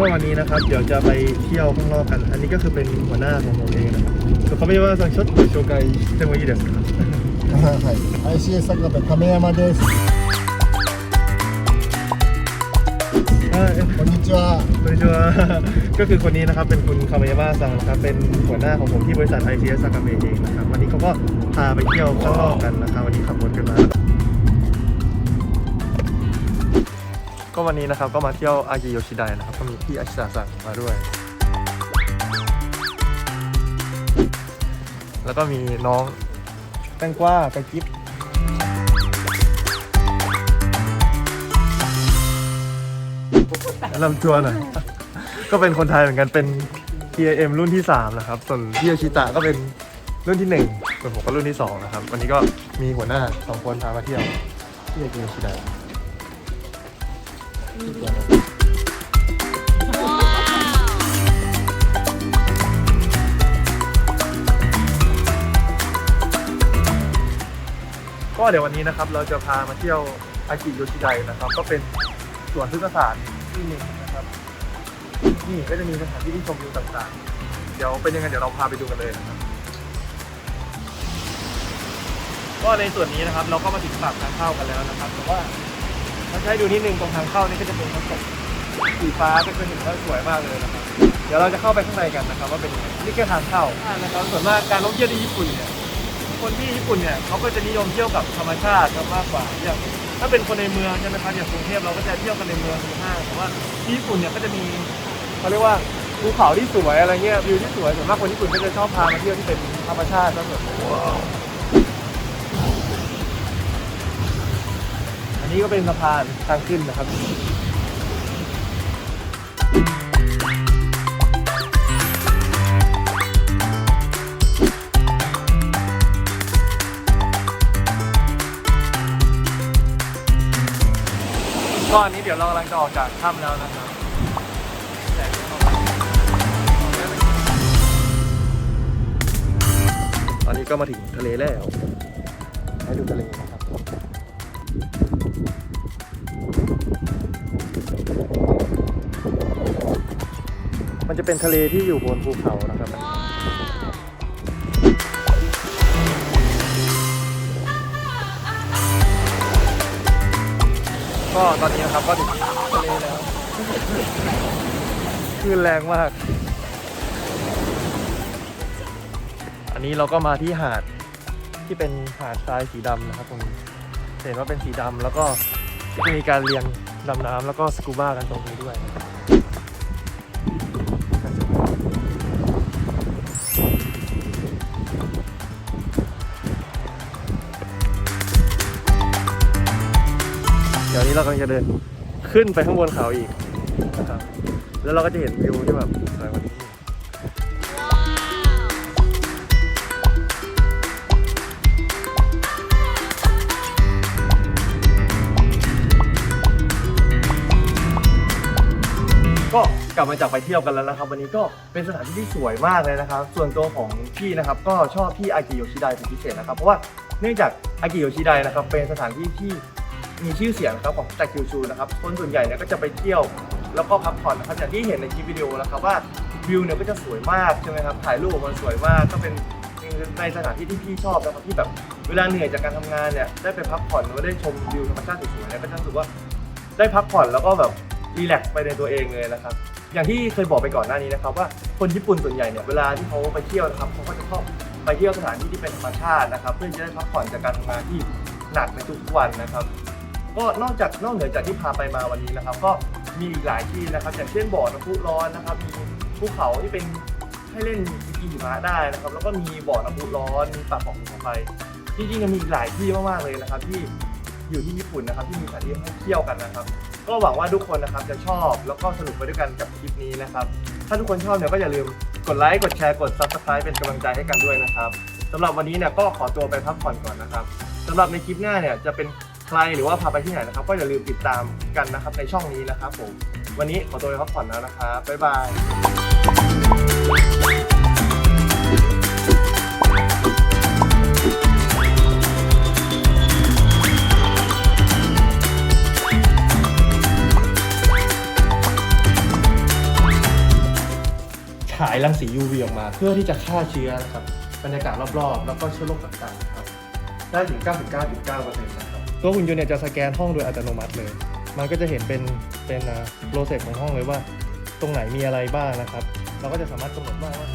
ก็วันนี้นะครับ เดี๋ยวจะไปเที่ยวข้างนอกกัน อันนี้ก็คือเป็นหัวหน้าของผมเองนะครับส่วนเขาไม่ว่าสังชดโชไกเซมวยเดสครับ はい ICS 坂部亀山です อ่าเอ๊ะ こんにちは こんにちは ก็คือคนนี้นะครับเป็นคุณคามายาม่าซังนะครับเป็นหัวหน้าของผมที่บริษัทไอซีเอสซากาเมเองนะครับวันนี้เขาก็พาไปเที่ยวข้างนอกกันนะครับวันนี้ขับรถกันมา ก็วันนี้นะครับก็มาเที่ยวอากิโยชิไดนะครับก็มีพี่อาชิตะสั่งมาด้วย แล้วก็มีน้องแตงกวาไปกิฟลำตัวหน่อย ก็เป็นคนไทยเหมือนกันเป็น TIM รุ่นที่3นะครับ ส่วนพี่อาชิตะก็เป็นรุ่นที่1ส่วนผมก็รุ่นที่2นะครับ วันนี้ก็มีหัวหน้า2คนพามาเที่ยวที่อากิโยชิได ก็เดี๋ยววันนี้นะครับเราจะพามาเที่ยวอากิโยชิไดนะครับ ก็เป็นสวนพฤกษศาสตร์ที่หนึ่งนะครับ นี่ก็จะมีสถานที่ที่ชมวิวต่างๆ เดี๋ยวเป็นยังไงเดี๋ยวเราพาไปดูกันเลยนะครับ ก็ในส่วนนี้นะครับเราก็มาถึงปากทางเข้ากันแล้วนะครับแต่ว่า ถ้าใช้ดูนิดนึงตรงทางเข้านี่ก็จะเป็นน้ำตกสีฟ้าก็จะเห็นว่าสวยมากเลยนะครับเดี๋ยวเราจะเข้าไปข้างในกันนะครับว่าเป็นยังไงนี่แค่ทางเข้านะครับส่วนมากการท่องเที่ยวที่ญี่ปุ่นเนี่ยคนที่ญี่ปุ่นเนี่ยเขาก็จะนิยมเที่ยวกับธรรมชาติครับมากกว่าอย่างถ้าเป็นคนในเมืองใช่ไหมครับอย่างกรุงเทพเราก็จะเที่ยวกันในเมืองในห้างแต่ว่าที่ญี่ปุ่นเนี่ยก็จะมีเขาเรียกว่าภูเขาที่สวยอะไรเงี้ยวิวที่สวยส่วนมากคนญี่ปุ่นก็จะชอบพามาเที่ยวที่เป็นธรรมชาติซะส่วนใหญ่ นนี้ก็เป็นสะพานทางขึ้นนะครับก็อันนี้เดี๋ยวเรากำลังจะออกจากถ้ำแล้วนะครับตอนนี้ก็มาถึงทะเลแล้ว ให้ดูทะเลนะครับ มันจะเป็นทะเลที่อยู่บนภูเขานะครับก็ตอนนี้นะครับก็ถึงทะเลแล้วคลื่นแรงมาก อันนี้เราก็มาที่หาดที่เป็นหาดทรายสีดำนะครับตรงนี้ เห็นว่าเป็นสีดำแล้วก็มีการเรียนดำน้ำแล้วก็สกูบ้ากันตรงนี้ด้วยเดี๋ยวนี้เรากำลังจะเดินขึ้นไปข้างบนเขาอีกนะครับ แล้วเราก็จะเห็นวิวที่แบบสวยกว่านี้ กลับมาจากไปเที่ยวกันแล้วนะครับ วันนี้ก็เป็นสถานที่ที่สวยมากเลยนะครับ ส่วนตัวของพี่นะครับก็ชอบที่อากิโยชิไดเป็นพิเศษนะครับ เพราะว่าเนื่องจากอากิโยชิไดนะครับเป็นสถานที่ที่มีชื่อเสียงนะครับของจากคิวชูนะครับคนส่วนใหญ่เนี่ยก็จะไปเที่ยวแล้วก็พักผ่อนนะครับอย่างที่เห็นในคลิปวิดีโอนะครับว่าวิวเนี่ยก็จะสวยมากใช่ไหมครับถ่ายรูปออกมันสวยมากก็เป็นในสถานที่ที่พี่ชอบนะครับที่แบบเวลาเหนื่อยจากการทำงานเนี่ยได้ไปพักผ่อนหรือว่าได้ชมวิวธรรมชาติสวยๆเนี่ยก็จะรู้สึกว่าได้พักผ่อนแล้วก็แบบรีแลกซ์ไปในตัวเองเลยนะครับ อย่างที่เคยบอกไปก่อนหน้านี้นะครับว่าคนญี่ปุ่นส่วนใหญ่เนี่ยเวลาที่เขาไปเที่ยวนะครับเขาก็จะชอบไปเที่ยวสถานที่ที่เป็นธรรมชาตินะครับ เพื่อจะได้พักผ่อนจากการทำงานที่หนักในทุกๆวันนะครับ ก็นอกจากนอกเหนือจากที่พาไปมาวันนี้นะครับ ก็มีอีกหลายที่นะครับอย่างเช่นบ่อน้ำพุร้อนนะครับมีภูเขาที่เป็นให้เล่นสกีหิมะได้นะครับ แล้วก็มีบ่อน้ำพุร้อนมีป่าของสมุนไพรจริงๆยังมีอีกหลายที่มากๆเลยนะครับ ที่อยู่ที่ญี่ปุ่นนะครับ ที่มีสถานที่ให้เที่ยวกันนะครับ ก็หวังว่าทุกคนนะครับจะชอบแล้วก็สนุกไปด้วยกันกับคลิปนี้นะครับ ถ้าทุกคนชอบเนี่ยก็อย่าลืมกดไลค์กดแชร์กด subscribe เป็นกำลังใจให้กันด้วยนะครับสำหรับวันนี้เนี่ยก็ขอตัวไปพักผ่อนก่อนนะครับสำหรับในคลิปหน้าเนี่ยจะเป็นใครหรือว่าพาไปที่ไหนนะครับ ก็อย่าลืมติดตามกันนะครับในช่องนี้นะครับผมวันนี้ขอตัวไปพักผ่อนแล้วนะครับบ๊ายบายายรังสี UV ออกมา เพื่อที่จะฆ่าเชื้อนะครับบรรยากาศรอบๆ แล้วก็เชื้อโรคต่างๆครับได้ถึง 99.9%นะครับตัวหุ่นยนต์เนี่ยจะสแกนห้องโดยอัตโนมัติเลย มันก็จะเห็นเป็นเป็นโปรเซสของห้องเลยว่า ตรงไหนมีอะไรบ้างนะครับ เราก็จะสามารถกำหนดได้ว่า